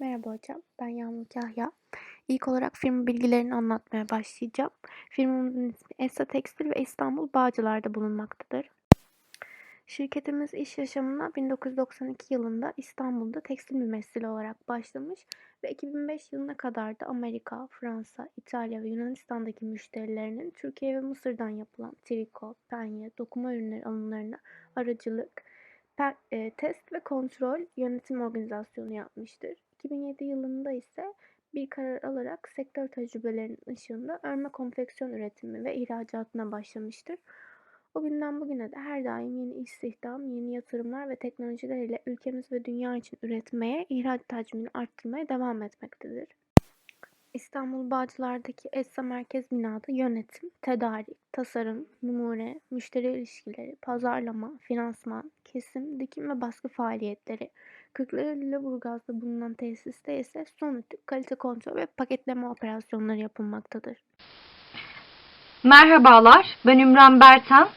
Merhaba hocam, ben Yağmur Kahya. İlk olarak firma bilgilerini anlatmaya başlayacağım. Firmamızın ismi Essa Tekstil ve İstanbul Bağcılar'da bulunmaktadır. Şirketimiz iş yaşamına 1992 yılında İstanbul'da tekstil mümessili olarak başlamış ve 2005 yılına kadar da Amerika, Fransa, İtalya ve Yunanistan'daki müşterilerinin Türkiye ve Mısır'dan yapılan triko, penye, dokuma ürünleri alımlarına aracılık, e, test ve kontrol yönetim organizasyonu yapmıştır. 2007 yılında ise bir karar alarak sektör tecrübelerinin ışığında örme konfeksiyon üretimi ve ihracatına başlamıştır. O günden bugüne de her daim yeni istihdam, yeni yatırımlar ve teknolojiler ile ülkemiz ve dünya için üretmeye, ihracat hacmini arttırmaya devam etmektedir. İstanbul Bağcılar'daki ESSA Merkez Binada yönetim, tedarik, tasarım, numune, müşteri ilişkileri, pazarlama, finansman, kesim, dikim ve baskı faaliyetleri, Kırklareli Lüleburgaz'da bulunan tesiste ise son ütü, kalite kontrol ve paketleme operasyonları yapılmaktadır. Merhabalar, ben Ümran Bertan.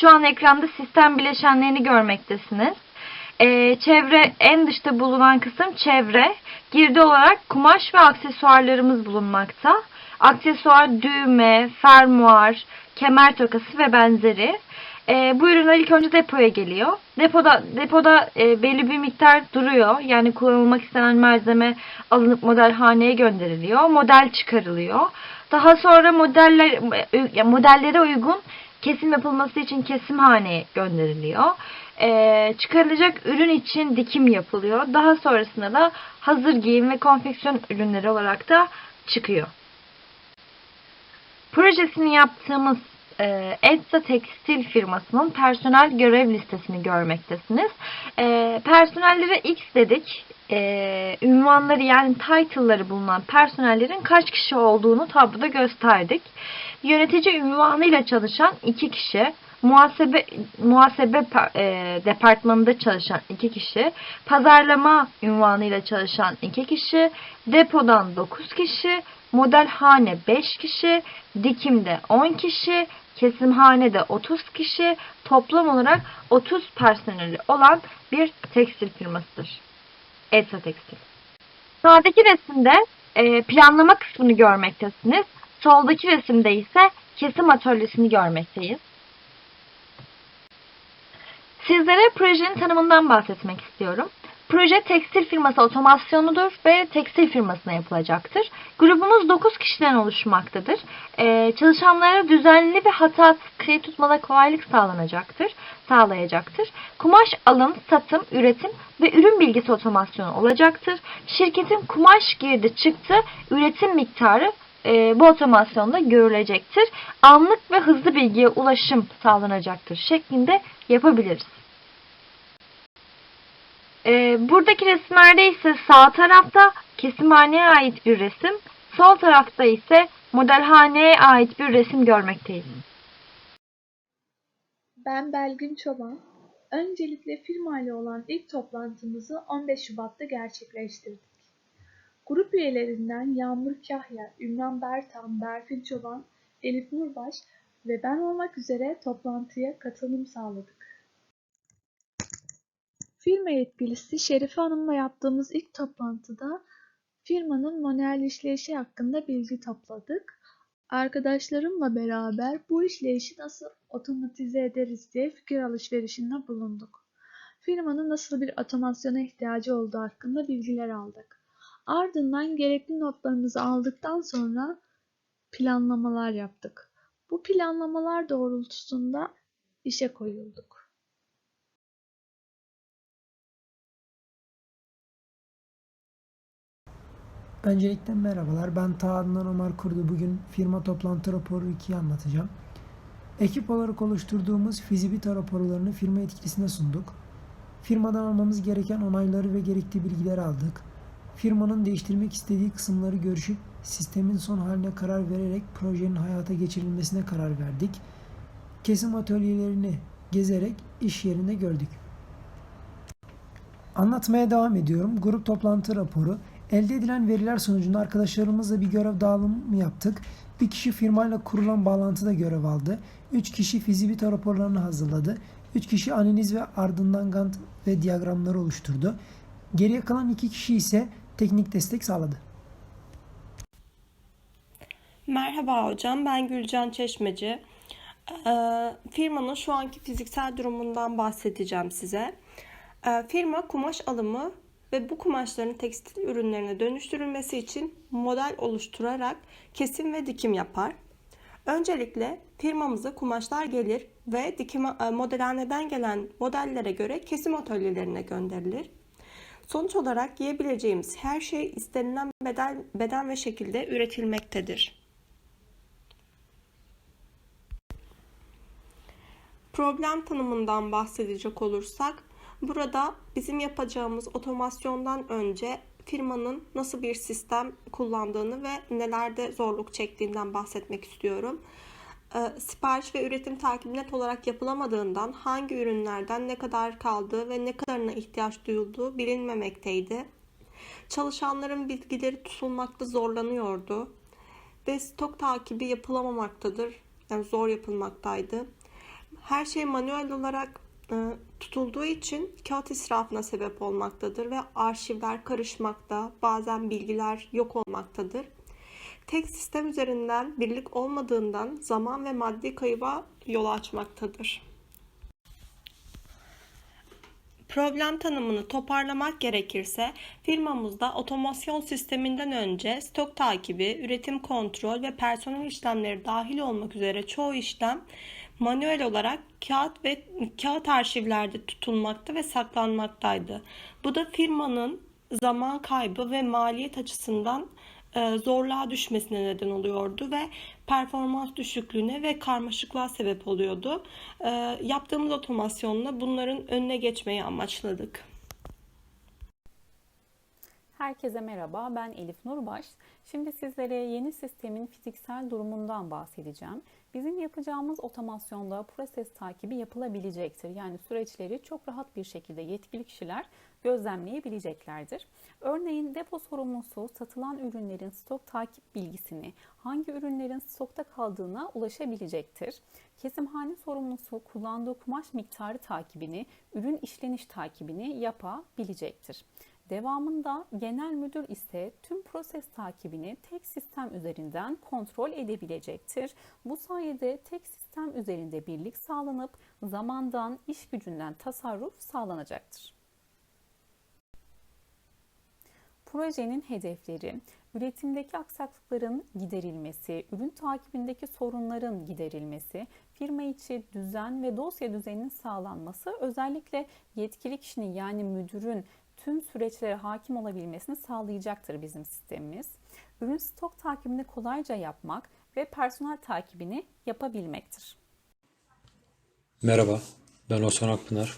Şu an ekranda sistem bileşenlerini görmektesiniz. Ee, çevre, en dışta bulunan kısım çevre. Girdi olarak kumaş ve aksesuarlarımız bulunmakta. Aksesuar, düğme, fermuar, kemer tokası ve benzeri. Ee, bu ürünler ilk önce depoya geliyor. Depoda depoda e, belli bir miktar duruyor. Yani kullanılmak istenen malzeme alınıp modelhaneye gönderiliyor. Model çıkarılıyor. Daha sonra modeller e, modellere uygun kesim yapılması için kesimhaneye gönderiliyor. Ee, çıkarılacak ürün için dikim yapılıyor. Daha sonrasında da hazır giyim ve konfeksiyon ürünleri olarak da çıkıyor. Projesini yaptığımız e, Etsa Tekstil firmasının personel görev listesini görmektesiniz. E, personellere X dedik. E, ünvanları yani title'ları bulunan personellerin kaç kişi olduğunu tabloda gösterdik. Yönetici ünvanıyla çalışan iki kişi, muhasebe muhasebe e, departmanında çalışan iki kişi, pazarlama ünvanıyla çalışan iki kişi, depodan 9 kişi, modelhane 5 kişi, dikimde 10 kişi, kesimhanede 30 kişi, toplam olarak 30 personeli olan bir tekstil firmasıdır. Etsa Tekstil. Sağdaki resimde e, planlama kısmını görmektesiniz. Soldaki resimde ise kesim atölyesini görmekteyiz. Sizlere projenin tanımından bahsetmek istiyorum. Proje tekstil firması otomasyonudur ve tekstil firmasına yapılacaktır. Grubumuz 9 kişiden oluşmaktadır. Ee, çalışanlara düzenli ve hata kayıt tutmada kolaylık sağlanacaktır, sağlayacaktır. Kumaş alım, satım, üretim ve ürün bilgisi otomasyonu olacaktır. Şirketin kumaş girdi çıktı, üretim miktarı e, bu otomasyonda görülecektir. Anlık ve hızlı bilgiye ulaşım sağlanacaktır şeklinde yapabiliriz. E, buradaki resimlerde ise sağ tarafta kesimhaneye ait bir resim, sol tarafta ise modelhaneye ait bir resim görmekteyiz. Ben Belgün Çoban. Öncelikle firma ile olan ilk toplantımızı 15 Şubat'ta gerçekleştirdik. Grup üyelerinden Yağmur Kahya, Ümran Bertan, Berfin Çoban, Elif Nurbaş ve ben olmak üzere toplantıya katılım sağladık. Firma yetkilisi Şerife Hanım'la yaptığımız ilk toplantıda firmanın manuel işleyişi hakkında bilgi topladık. Arkadaşlarımla beraber bu işleyişi nasıl otomatize ederiz diye fikir alışverişinde bulunduk. Firmanın nasıl bir otomasyona ihtiyacı olduğu hakkında bilgiler aldık. Ardından gerekli notlarımızı aldıktan sonra planlamalar yaptık. Bu planlamalar doğrultusunda işe koyulduk. Öncelikle merhabalar. Ben Ta Adnan Ömer Kurdu. Bugün firma toplantı raporu 2'yi anlatacağım. Ekip olarak oluşturduğumuz fizibilite raporlarını firma etkilisine sunduk. Firmadan almamız gereken onayları ve gerekli bilgileri aldık. Firmanın değiştirmek istediği kısımları görüşüp sistemin son haline karar vererek projenin hayata geçirilmesine karar verdik. Kesim atölyelerini gezerek iş yerinde gördük. Anlatmaya devam ediyorum. Grup toplantı raporu. Elde edilen veriler sonucunda arkadaşlarımızla bir görev dağılımı yaptık. Bir kişi firmayla kurulan bağlantıda görev aldı. Üç kişi fizibilite raporlarını hazırladı. Üç kişi analiz ve ardından Gantt ve diyagramları oluşturdu. Geriye kalan iki kişi ise teknik destek sağladı. Merhaba hocam, ben Gülcan Çeşmeci. Ee, firmanın şu anki fiziksel durumundan bahsedeceğim size. Ee, firma kumaş alımı ve bu kumaşların tekstil ürünlerine dönüştürülmesi için model oluşturarak kesim ve dikim yapar. Öncelikle firmamıza kumaşlar gelir ve dikim e, modelhaneden gelen modellere göre kesim atölyelerine gönderilir. Sonuç olarak giyebileceğimiz her şey istenilen beden, beden ve şekilde üretilmektedir. Problem tanımından bahsedecek olursak, burada bizim yapacağımız otomasyondan önce firmanın nasıl bir sistem kullandığını ve nelerde zorluk çektiğinden bahsetmek istiyorum. Ee, Sipariş ve üretim takibi net olarak yapılamadığından hangi ürünlerden ne kadar kaldığı ve ne kadarına ihtiyaç duyulduğu bilinmemekteydi. Çalışanların bilgileri tutulmakta zorlanıyordu ve stok takibi yapılamamaktadır. Yani zor yapılmaktaydı. Her şey manuel olarak tutulduğu için kağıt israfına sebep olmaktadır ve arşivler karışmakta, bazen bilgiler yok olmaktadır. Tek sistem üzerinden birlik olmadığından zaman ve maddi kayıba yol açmaktadır. Problem tanımını toparlamak gerekirse firmamızda otomasyon sisteminden önce stok takibi, üretim kontrol ve personel işlemleri dahil olmak üzere çoğu işlem manuel olarak kağıt ve kağıt arşivlerde tutulmakta ve saklanmaktaydı. Bu da firmanın zaman kaybı ve maliyet açısından e, zorluğa düşmesine neden oluyordu ve performans düşüklüğüne ve karmaşıklığa sebep oluyordu. E, Yaptığımız otomasyonla bunların önüne geçmeyi amaçladık. Herkese merhaba, ben Elif Nurbaş. Şimdi sizlere yeni sistemin fiziksel durumundan bahsedeceğim. Bizim yapacağımız otomasyonda proses takibi yapılabilecektir. Yani süreçleri çok rahat bir şekilde yetkili kişiler gözlemleyebileceklerdir. Örneğin depo sorumlusu satılan ürünlerin stok takip bilgisini, hangi ürünlerin stokta kaldığına ulaşabilecektir. Kesimhane sorumlusu kullandığı kumaş miktarı takibini, ürün işleniş takibini yapabilecektir. Devamında genel müdür ise tüm proses takibini tek sistem üzerinden kontrol edebilecektir. Bu sayede tek sistem üzerinde birlik sağlanıp zamandan, iş gücünden tasarruf sağlanacaktır. Projenin hedefleri üretimdeki aksaklıkların giderilmesi, ürün takibindeki sorunların giderilmesi, firma içi düzen ve dosya düzeninin sağlanması, özellikle yetkili kişinin yani müdürün tüm süreçlere hakim olabilmesini sağlayacaktır bizim sistemimiz. Ürün stok takibini kolayca yapmak ve personel takibini yapabilmektir. Merhaba, ben Osman Akpınar.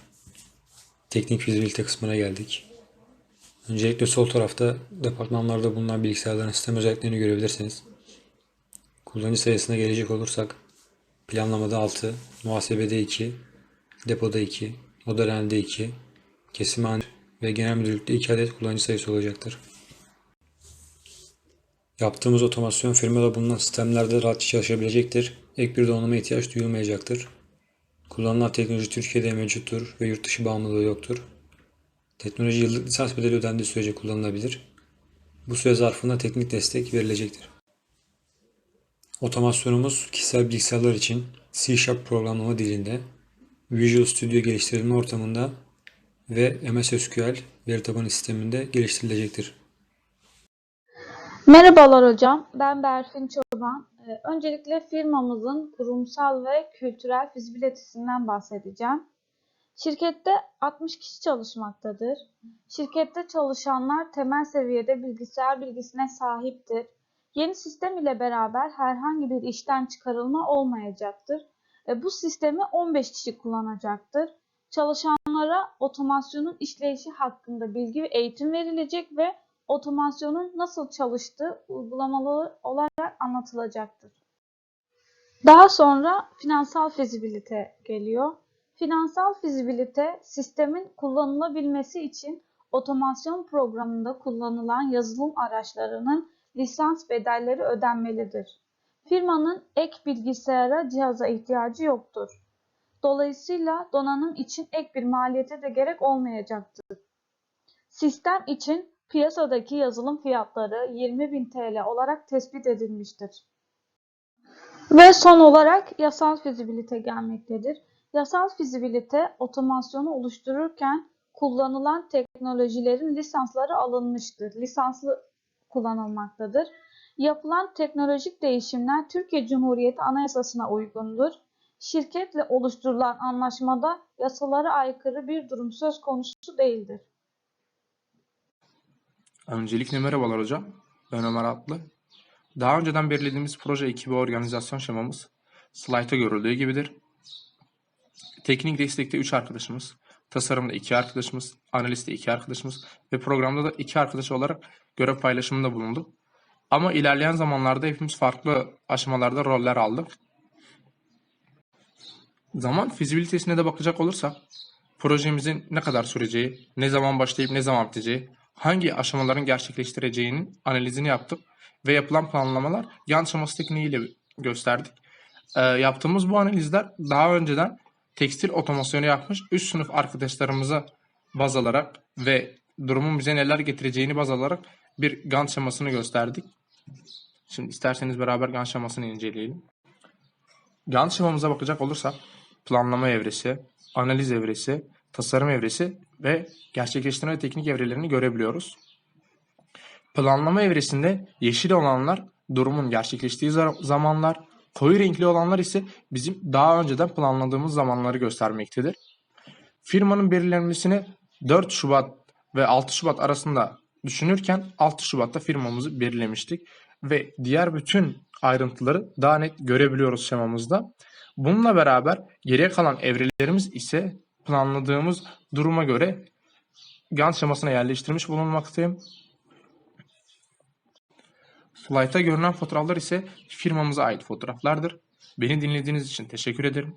Teknik fizibilite kısmına geldik. Öncelikle sol tarafta departmanlarda bulunan bilgisayarların sistem özelliklerini görebilirsiniz. Kullanıcı sayısına gelecek olursak planlamada 6, muhasebede 2, depoda 2, modelhanede 2, kesimhane ve genel müdürlükte 2 adet kullanıcı sayısı olacaktır. Yaptığımız otomasyon firmada bulunan sistemlerde rahatça çalışabilecektir. Ek bir donanıma ihtiyaç duyulmayacaktır. Kullanılan teknoloji Türkiye'de mevcuttur ve yurt dışı bağımlılığı yoktur. Teknoloji yıllık lisans bedeli ödendiği sürece kullanılabilir. Bu süre zarfında teknik destek verilecektir. Otomasyonumuz kişisel bilgisayarlar için C Sharp programlama dilinde, Visual Studio geliştirilme ortamında ve MS SQL veri tabanı sisteminde geliştirilecektir. Merhabalar hocam, ben Berfin Çoban. Ee, Öncelikle firmamızın kurumsal ve kültürel fizibilitesinden bahsedeceğim. Şirkette 60 kişi çalışmaktadır. Şirkette çalışanlar temel seviyede bilgisayar bilgisine sahiptir. Yeni sistem ile beraber herhangi bir işten çıkarılma olmayacaktır. Bu sistemi 15 kişi kullanacaktır. Çalışanlara otomasyonun işleyişi hakkında bilgi ve eğitim verilecek ve otomasyonun nasıl çalıştığı uygulamalı olarak anlatılacaktır. Daha sonra finansal fizibilite geliyor. Finansal fizibilite sistemin kullanılabilmesi için otomasyon programında kullanılan yazılım araçlarının lisans bedelleri ödenmelidir. Firmanın ek bilgisayara cihaza ihtiyacı yoktur. Dolayısıyla donanım için ek bir maliyete de gerek olmayacaktır. Sistem için Piyasadaki yazılım fiyatları 20.000 TL olarak tespit edilmiştir. Ve son olarak yasal fizibilite gelmektedir. Yasal fizibilite otomasyonu oluştururken kullanılan teknolojilerin lisansları alınmıştır. Lisanslı kullanılmaktadır. Yapılan teknolojik değişimler Türkiye Cumhuriyeti Anayasasına uygundur. Şirketle oluşturulan anlaşmada yasalara aykırı bir durum söz konusu değildir. Öncelikle merhabalar hocam. Ben Ömer Atlı. Daha önceden belirlediğimiz proje ekibi organizasyon şemamız slayta görüldüğü gibidir. Teknik destekte 3 arkadaşımız, tasarımda 2 arkadaşımız, analiste 2 arkadaşımız ve programda da 2 arkadaş olarak görev paylaşımında bulunduk. Ama ilerleyen zamanlarda hepimiz farklı aşamalarda roller aldık. Zaman fizibilitesine de bakacak olursak, projemizin ne kadar süreceği, ne zaman başlayıp ne zaman biteceği, hangi aşamaların gerçekleştireceğinin analizini yaptık ve yapılan planlamalar yan şeması tekniğiyle gösterdik. Ee, yaptığımız bu analizler daha önceden tekstil otomasyonu yapmış üst sınıf arkadaşlarımıza baz alarak ve durumun bize neler getireceğini baz alarak bir Gantt şemasını gösterdik. Şimdi isterseniz beraber Gantt şemasını inceleyelim. Gantt şemamıza bakacak olursak planlama evresi, analiz evresi, tasarım evresi ve gerçekleştirme teknik evrelerini görebiliyoruz. Planlama evresinde yeşil olanlar durumun gerçekleştiği za- zamanlar, koyu renkli olanlar ise bizim daha önceden planladığımız zamanları göstermektedir. Firmanın belirlenmesini 4 Şubat ve 6 Şubat arasında düşünürken 6 Şubat'ta firmamızı belirlemiştik ve diğer bütün ayrıntıları daha net görebiliyoruz şemamızda. Bununla beraber geriye kalan evrelerimiz ise planladığımız duruma göre Gantt şemasına yerleştirmiş bulunmaktayım. Slayta görünen fotoğraflar ise firmamıza ait fotoğraflardır. Beni dinlediğiniz için teşekkür ederim.